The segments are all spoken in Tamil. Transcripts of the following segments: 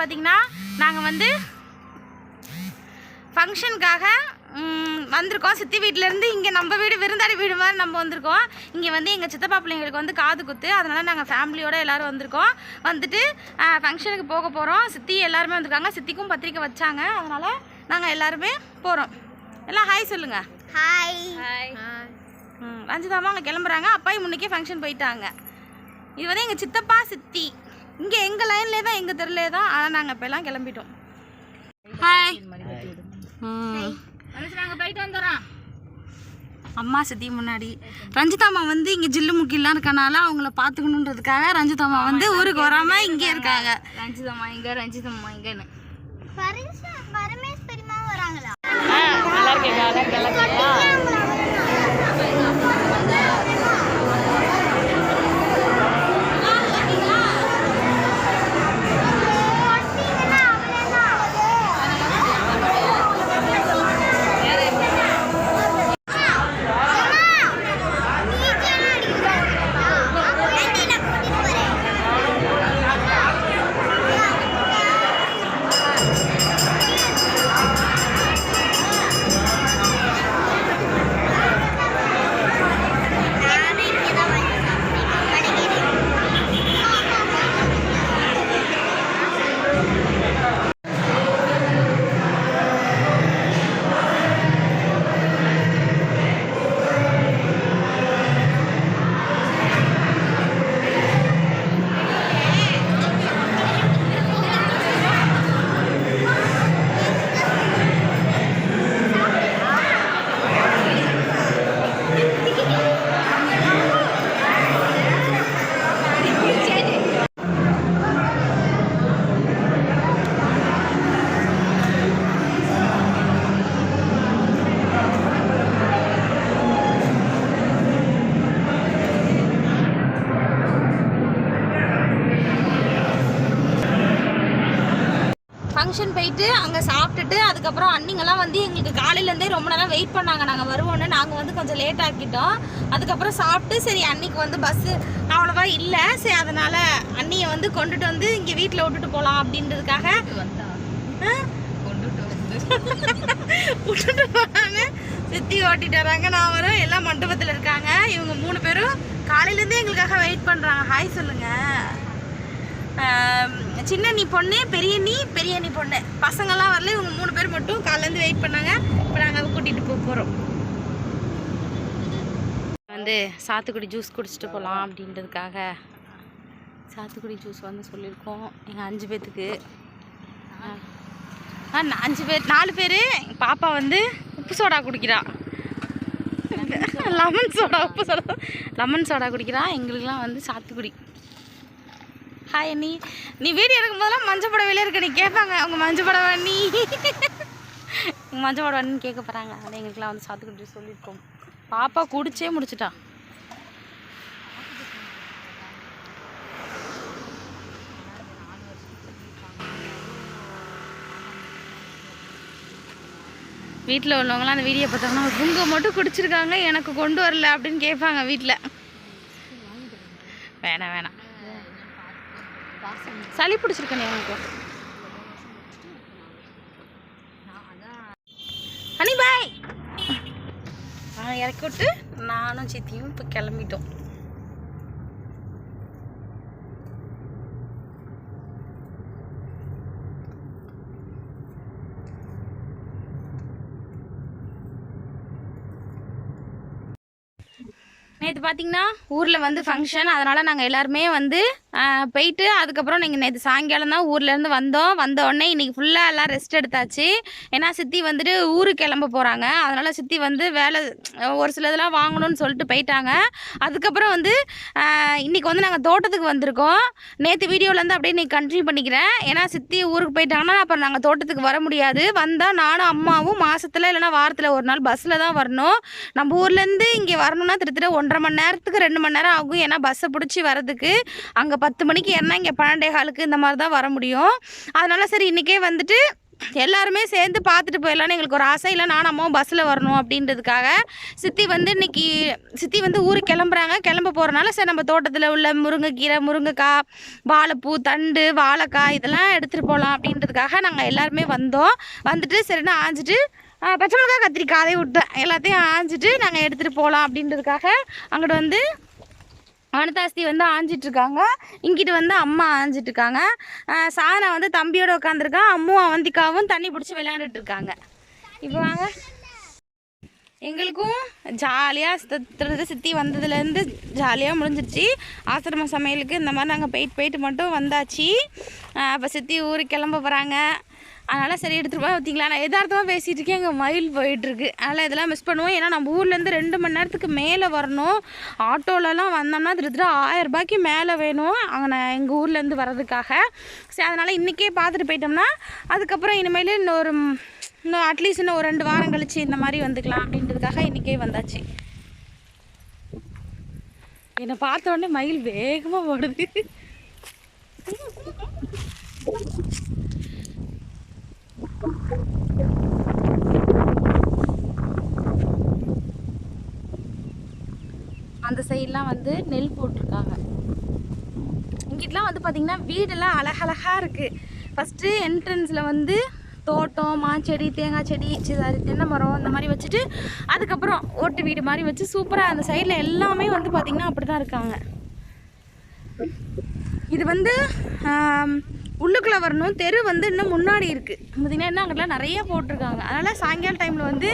பார்த்தீங்கன்னா நாங்கள் வந்து ஃபங்க்ஷனுக்காக வந்திருக்கோம். சித்தி வீட்டிலேருந்து இங்கே நம்ம வீடு விருந்தாடி வீடு மாதிரி நம்ம வந்திருக்கோம். இங்கே வந்து எங்கள் சித்தப்பா பிள்ளைங்களுக்கு வந்து காது குத்து. அதனால் நாங்கள் ஃபேமிலியோட எல்லோரும் வந்திருக்கோம். வந்துட்டு ஃபங்க்ஷனுக்கு போக போகிறோம் சித்தி எல்லாருமே வந்திருக்காங்க. சித்திக்கும் பத்திரிக்கை வச்சாங்க. அதனால் நாங்கள் எல்லாருமே போகிறோம் எல்லாம் ஹாய் சொல்லுங்கள் ஹாய் ம் ரஞ்சிதாமா அங்கே கிளம்புறாங்க. அப்பாயும் முன்னைக்கே ஃபங்க்ஷன் போயிட்டாங்க. இது வந்து எங்கள் சித்தப்பா சித்தி. இங்கே எங்கள் லைன்லேயே தான் எங்கள் தெருலே தான் ஆனால் நாங்கள் இப்போ எல்லாம் கிளம்பிட்டோம். ஹாய் ம் நாங்கள் போயிட்டு வந்துடுறோம். அம்மா சித்தி முன்னாடி. ரஞ்சிதாம்மா வந்து இங்கே ஜில்லு முக்கிலாம் இருக்கனால அவங்கள பார்த்துக்கணுன்றதுக்காக ரஞ்சிதாம்மா வந்து ஊருக்கு வராமல் இங்கே இருக்காங்க. ரஞ்சிதம்மா இங்க ரஞ்சிதம்மா இங்கன்னு. பரமேஷ் பெரியமா வராங்களா? நல்லா இருக்கேன் நல்லா இருக்கேன் ஃபங்க்ஷன் போயிட்டு அங்கே சாப்பிட்டுட்டு அதுக்கப்புறம் அன்னிங்கெல்லாம் வந்து எங்களுக்கு காலையிலேருந்தே ரொம்ப நேரம் வெயிட் பண்ணாங்க. நாங்கள் வருவோன்னு நாங்கள் வந்து கொஞ்சம் லேட் ஆக்கிட்டோம். அதுக்கப்புறம் சாப்பிட்டு சரி அன்னிக்கு வந்து பஸ்ஸு அவ்வளோவா இல்லை. சரி அதனால் அண்ணியை வந்து கொண்டுட்டு வந்து இங்கே வீட்டில் விட்டுட்டு போகலாம் அப்படின்றதுக்காக. ஆ? விட்டுட்டு போகலான்னு சுற்றி ஓட்டிட்டு வராங்க. நான் வரோம். எல்லாம் மண்டபத்தில் இருக்காங்க. இவங்க மூணு பேரும் காலையிலேருந்தே எங்களுக்காக வெயிட் பண்ணுறாங்க ஹாய் சொல்லுங்கள் சின்ன நீ பொண்ணு பெரிய நீ பெரிய நீ பொண்ணு. பசங்கெல்லாம் வரல இவங்க மூணு பேர் மட்டும் காலையிலேருந்து வெயிட் பண்ணாங்க. இப்போ நாங்கள் கூட்டிகிட்டு போக போகிறோம் வந்து சாத்துக்குடி ஜூஸ் குடிச்சிட்டு போகலாம் அப்படின்றதுக்காக சாத்துக்குடி ஜூஸ் வந்து சொல்லியிருக்கோம். எங்கள் அஞ்சு பேர்த்துக்கு ஆ அஞ்சு பேர் நாலு பேர். பாப்பா வந்து உப்பு சோடா குடிக்கிறா. லெமன் சோடா உப்பு சோடா. லெமன் சோடா குடிக்கிறா. எங்களுக்குலாம் வந்து சாத்துக்குடி. ஹாய் நீ நீ வீடியோ எடுக்கும் போதெல்லாம் மஞ்சள் புடவையில இருக்க நீ கேட்பாங்க அவங்க மஞ்சள் புடவை நீ. உங்க மஞ்சள் புடவைன்னு கேட்க போகிறாங்க அதை எங்களுக்குலாம் வந்து சாத்துக்குடி சொல்லியிருக்கோம். பாப்பா குடிச்சே முடிச்சிட்டா. வீட்டில் உள்ளவங்களாம் அந்த வீடியோ பார்த்தாங்கன்னா உங்க மட்டும் குடிச்சிருக்காங்க எனக்கு கொண்டு வரல அப்படின்னு கேட்பாங்க வீட்டில் வேணாம் வேணாம். சளி பிடிச்சிருக்கனே உனக்கு ஹனி பாய். இறக்கி விட்டு நானும் சித்தியும் இப்போ கிளம்பிட்டோம். நேற்று பார்த்தீங்கன்னா ஊரில் வந்து ஃபங்க்ஷன் அதனால் நாங்கள் எல்லாருமே வந்து போயிட்டு அதுக்கப்புறம் நீங்கள் நேற்று சாயங்காலம் தான் ஊர்லேருந்து வந்தோம். வந்த உடனே இன்றைக்கி ஃபுல்லாக எல்லாம் ரெஸ்ட் எடுத்தாச்சு. ஏன்னா சித்தி வந்துட்டு ஊருக்கு கிளம்ப போகிறாங்க அதனால் சித்தி வந்து வேலை ஒரு சில இதெல்லாம் வாங்கணும்னு சொல்லிட்டு போயிட்டாங்க. அதுக்கப்புறம் வந்து இன்றைக்கி இன்னைக்கு வந்து நாங்கள் தோட்டத்துக்கு வந்திருக்கோம். நேற்று வீடியோலேருந்து அப்படியே இன்றைக்கி கண்டினியூ பண்ணிக்கிறேன். ஏன்னா சித்தி ஊருக்கு போயிட்டாங்கன்னா அப்புறம் நாங்கள் தோட்டத்துக்கு வர முடியாது. வந்தால் நானும் அம்மாவும் மாதத்தில் இல்லைன்னா வாரத்தில் ஒரு நாள் பஸ்ஸில் தான் வரணும். நம்ம ஊர்லேருந்து இங்கே வரணும்னா திருத்திர ஒன்றரை மணி நேரத்துக்கு ரெண்டு மணி நேரம் ஆகும். ஏன்னா பஸ்ஸை பிடிச்சி வரதுக்கு அங்கே பத்து மணிக்கு ஏறினா இங்கே பன்னெண்டே காலுக்கு இந்த மாதிரி தான் வர முடியும். அதனால் சரி இன்றைக்கே வந்துட்டு எல்லாருமே சேர்ந்து பார்த்துட்டு போயிடலான்னு எங்களுக்கு ஒரு ஆசை. இல்லை நானும் அம்மாவும் பஸ்ஸில் வரணும் அப்படின்றதுக்காக சித்தி வந்து இன்றைக்கி சித்தி வந்து ஊருக்கு கிளம்புறாங்க. கிளம்ப போகிறனால சரி நம்ம தோட்டத்தில் உள்ள முருங்கைக்கீரை முருங்கைக்காய் வாழைப்பூ தண்டு வாழைக்காய் இதெல்லாம் எடுத்துகிட்டு போகலாம் அப்படின்றதுக்காக நாங்கள் எல்லாருமே வந்தோம். வந்துட்டு சரின்னு ஆஞ்சிட்டு பச்சை மிளகாய் கத்திரிக்காய் அதை விட்டேன். எல்லாத்தையும் ஆஞ்சிட்டு நாங்கள் எடுத்துகிட்டு போகலாம் அப்படின்றதுக்காக அங்கிட்டு வந்து வனதாஸ்தி வந்து ஆஞ்சிட்ருக்காங்க. இங்கிட்டு வந்து அம்மா ஆஞ்சிட்ருக்காங்க. சாதனா வந்து தம்பியோட உட்காந்துருக்கான் அம்மும் அவந்திக்காவும் தண்ணி பிடிச்சி விளையாண்டுட்டு இருக்காங்க இப்போ வாங்க. எங்களுக்கும் ஜாலியாக சுற்றுறது சித்தி வந்ததுலேருந்து ஜாலியாக முடிஞ்சிருச்சு. ஆசிரம சமையலுக்கு இந்த மாதிரி நாங்கள் போயிட்டு போயிட்டு மட்டும் வந்தாச்சு. அப்போ சித்தி ஊருக்கு கிளம்ப போகிறாங்க அதனால் சரி எடுத்துகிட்டு போய் பார்த்தீங்களா நான் எதார்த்தமாக பேசிகிட்டு இருக்கேன். எங்கள் மயில் போயிட்டுருக்கு. அதனால் இதெல்லாம் மிஸ் பண்ணுவோம். ஏன்னா நம்ம ஊர்லேருந்து ரெண்டு மணி நேரத்துக்கு மேலே வரணும். ஆட்டோலலாம் வந்தோம்னா திருத்திட்டு ஆயிரம் ரூபாய்க்கு மேலே வேணும். அங்கே நான் எங்கள் ஊர்லேருந்து வர்றதுக்காக. சரி அதனால் இன்றைக்கே பார்த்துட்டு போயிட்டோம்னா அதுக்கப்புறம் இனிமேல் இன்னொரு இன்னும் அட்லீஸ்ட் இன்னும் ஒரு ரெண்டு வாரம் கழிச்சு இந்த மாதிரி வந்துக்கலாம் அப்படின்றதுக்காக இன்றைக்கே வந்தாச்சு. என்னை பார்த்த உடனே மயில் வேகமாக ஓடுது அந்த சைட்லாம் வந்து நெல் போட்டிருக்காங்க. இங்கிட்டலாம் வந்து பார்த்திங்கன்னா வீடெல்லாம் அழகழகாக இருக்குது ஃபஸ்ட்டு என்ட்ரன்ஸில் வந்து தோட்டம் மாச்செடி தேங்காய் செடி சிதாரி தென்னை மரம் இந்த மாதிரி வச்சுட்டு அதுக்கப்புறம் ஓட்டு வீடு மாதிரி வச்சு சூப்பராக அந்த சைடில் எல்லாமே வந்து பார்த்திங்கன்னா அப்படி தான் இருக்காங்க. இது வந்து உள்ளுக்குள்ளே வரணும் தெரு வந்து இன்னும் முன்னாடி இருக்குது பார்த்திங்கன்னா இன்னும் அங்கெல்லாம் நிறைய போட்டிருக்காங்க. அதனால் சாயங்காலம் டைமில் வந்து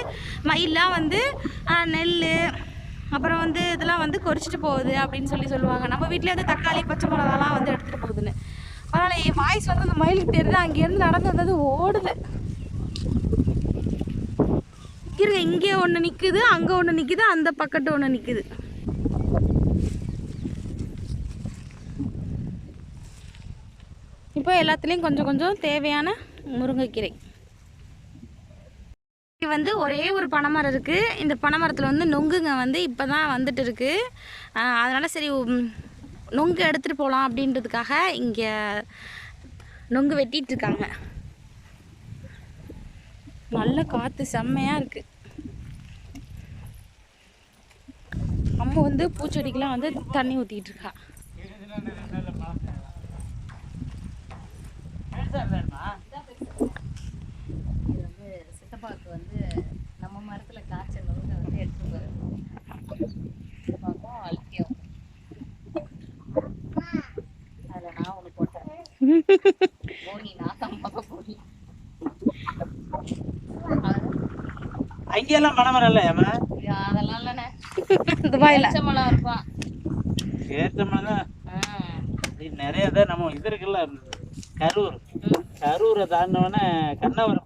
மயிலாம் வந்து நெல் அப்புறம் வந்து இதெல்லாம் வந்து கொறிச்சிட்டு போகுது அப்படின்னு சொல்லி சொல்லுவாங்க. நம்ம வீட்டிலே வந்து தக்காளி பச்சை மிளகாலாம் வந்து எடுத்துகிட்டு போகுதுன்னு. அதனால் என் வாய்ஸ் வந்து அந்த மயிலுக்கு தெரியுது அங்கேருந்து நடந்து வந்தது ஓடுது. இருங்க இங்கே ஒன்று நிற்குது அங்கே ஒன்று நிற்குது அந்த பக்கத்து ஒன்று நிற்குது இப்போ எல்லாத்துலேயும் கொஞ்சம் கொஞ்சம் தேவையான முருங்கைக்கீரை. இன்றைக்கி வந்து ஒரே ஒரு பனைமரம் இருக்குது இந்த பனைமரத்தில் வந்து நொங்குங்க வந்து இப்போ தான் வந்துட்டு இருக்குது அதனால் சரி நொங்கு எடுத்துகிட்டு போகலாம் அப்படின்றதுக்காக இங்கே நொங்கு வெட்டிகிட்டு இருக்காங்க. நல்ல காற்று செம்மையாக இருக்குது அம்மா வந்து பூச்செடிக்கெலாம் வந்து தண்ணி ஊற்றிட்டு இருக்கா. சித்தப்பாவுக்கு வந்து நம்ம மரத்துல காய்ச்ச நோங்க வந்து எடுத்து வரும் சித்தப்பாக்கும் அழுத்தியும் அதுல நான் ஒண்ணு போட்டேன். போனி நான் தம்மாக போனி. அங்கெல்லாம் மனமரம் இல்லை ஏமா அதெல்லாம் இல்லைண்ணே. துபாயில். பச்சைமலம் இருப்பான் ஏற்றமெல்லாம் தான். நிறைய தான் நம்ம இது இருக்குல்ல கரூர். கரூரை தாண்டினோடனே கண்ணாவரம்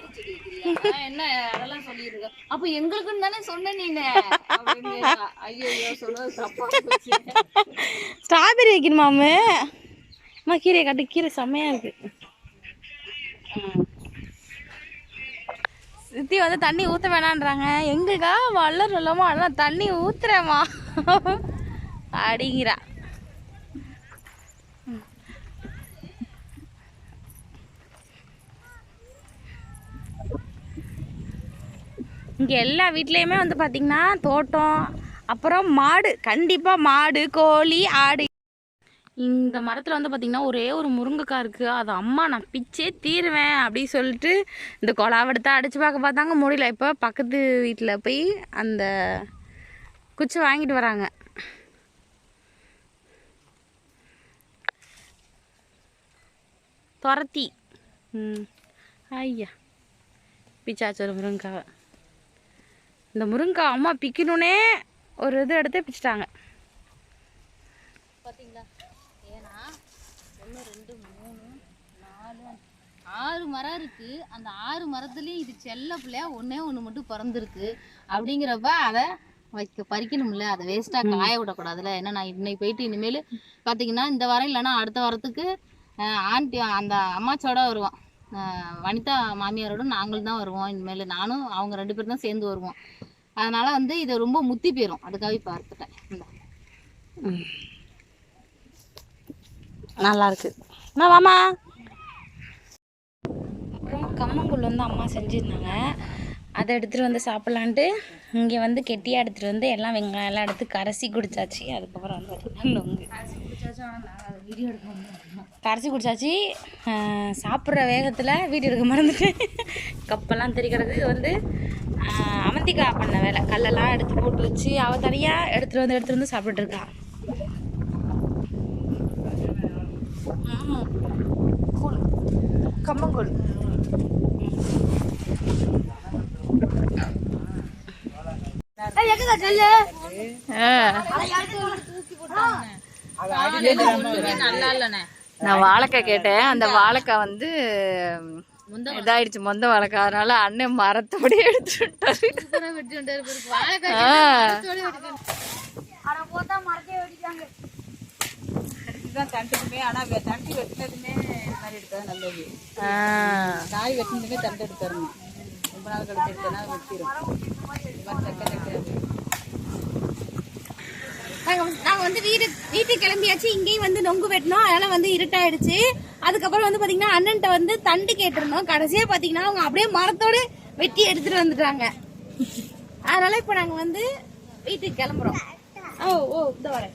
வைக்கிறியா "ஆ, என்ன அதெல்லாம் சொல்லியிருக்க அப்ப எங்களுக்குன்னு தானே சொன்ன கேட்டா. ஐயோ சொல்றது தப்பா ஸ்ட்ராபெரி வைக்கணுமாமே அம்மா கீரை கட்டு கீரை செம்மையா இருக்கு. சித்தி வந்து தண்ணி ஊற்ற வேணான்றாங்க. எங்கக்கா? வளர் இல்லாமல் அதெல்லாம் தண்ணி ஊத்துறேம்மா. அப்படிங்கிறா. இங்கே எல்லா வீட்லேயுமே வந்து பார்த்திங்கன்னா தோட்டம் அப்புறம் மாடு கண்டிப்பாக மாடு கோழி ஆடு இந்த மரத்தில் வந்து பார்த்திங்கன்னா ஒரே ஒரு முருங்கைக்காய் இருக்குது அது அம்மா நான் பிச்சே தீருவேன் அப்படின்னு சொல்லிட்டு இந்த கொலாவெடுத்தா அடித்து பார்க்க பார்த்தாங்க. முடியல. இப்போ பக்கத்து வீட்டில் போய் அந்த குச்சி வாங்கிட்டு வராங்க. துரத்தி. ம். ஐயா. பிச்சாச்சு ஒரு முருங்கைக்காவை. இந்த முருங்கைக்காய் அம்மா பிக்கணுன்னே ஒரு இது எடுத்து பிச்சிட்டாங்க. பார்த்தீங்களா ஏன்னா ஒன்று ரெண்டு மூணு நாலு ஆறு மரம் இருக்கு. அந்த ஆறு மரத்துலேயும் இது செல்ல பிள்ளையா ஒன்றே ஒன்று மட்டும் பிறந்திருக்கு. அப்படிங்கிறப்ப அதை வைக்க பறிக்கணும்ல. அதை வேஸ்ட்டாக காய விடக்கூடாதுல. ஏன்னா நான் இன்னைக்கு போயிட்டு இனிமேல் பார்த்தீங்கன்னா இந்த வாரம் இல்லைன்னா அடுத்த வாரத்துக்கு ஆண்டி அந்த அம்மாச்சோட வருவோம் வனிதா மாமியாரோட நாங்களும் தான் வருவோம் இனிமேல். நானும் அவங்க ரெண்டு பேரும் தான் சேர்ந்து வருவோம். அதனால வந்து இது ரொம்ப முத்தி போயிடும் அதுக்காக பார்த்துட்டேன் நல்லா இருக்கு. அப்புறம் கம்மங்கூழ் வந்து அம்மா செஞ்சுருந்தாங்க. அதை எடுத்துகிட்டு வந்து சாப்பிட்லான்ட்டு இங்கே வந்து கெட்டியாக எடுத்துகிட்டு வந்து எல்லாம் வெங்காயம் எல்லாம் எடுத்து கரைசி குடிச்சாச்சு. அதுக்கப்புறம் வந்து பார்த்தீங்கன்னா நொங்கு கரைச்சி குடிச்சாச்சு. சாப்பிட்ற வேகத்தில் வீடியோ எடுக்க மறந்துட்டேன். கப்பெல்லாம் தெரிக்கிறது வந்து ஆஹ், அவந்திக்கா பண்ண வேலை. கல்லெல்லாம் எடுத்து போட்டு வச்சு அவள் தனியாக எடுத்துகிட்டு வந்து எடுத்துகிட்டு வந்து சாப்பிட்டுட்டு கூழ் கம்மங்கூழ். நான் வாழைக்காய் கேட்டேன். அந்த வாழைக்காய் வந்து இதாயிடுச்சு மொந்த வாழைக்காய். அதனால அண்ணன் மரத்தோடய எடுத்துட்டாரு வெட்டி தண்டுக்குமே ஆனா தண்டு வெட்டினதுமே மாதிரி எடுத்தா நல்லது காய் வெட்டினதுமே தண்டு எடுத்துடணும் ரொம்ப நாள் கழிச்சு எடுத்தனா வெட்டிடும் நாங்கள் நாங்கள் வந்து வீடு வீட்டுக்கு கிளம்பியாச்சு. இங்கேயும் வந்து நொங்கு வெட்டினோம். அதனால் வந்து இருட்டாயிடுச்சு. அதுக்கப்புறம் வந்து பார்த்தீங்கன்னா அண்ணன்ட்ட வந்து தண்டு கேட்டிருந்தோம். கடைசியாக பார்த்தீங்கன்னா அவங்க அப்படியே மரத்தோடு வெட்டி எடுத்துகிட்டு வந்துட்டாங்க. அதனால் இப்போ நாங்கள் வந்து வீட்டுக்கு கிளம்புறோம். ஓ ஓ இந்த வரேன்.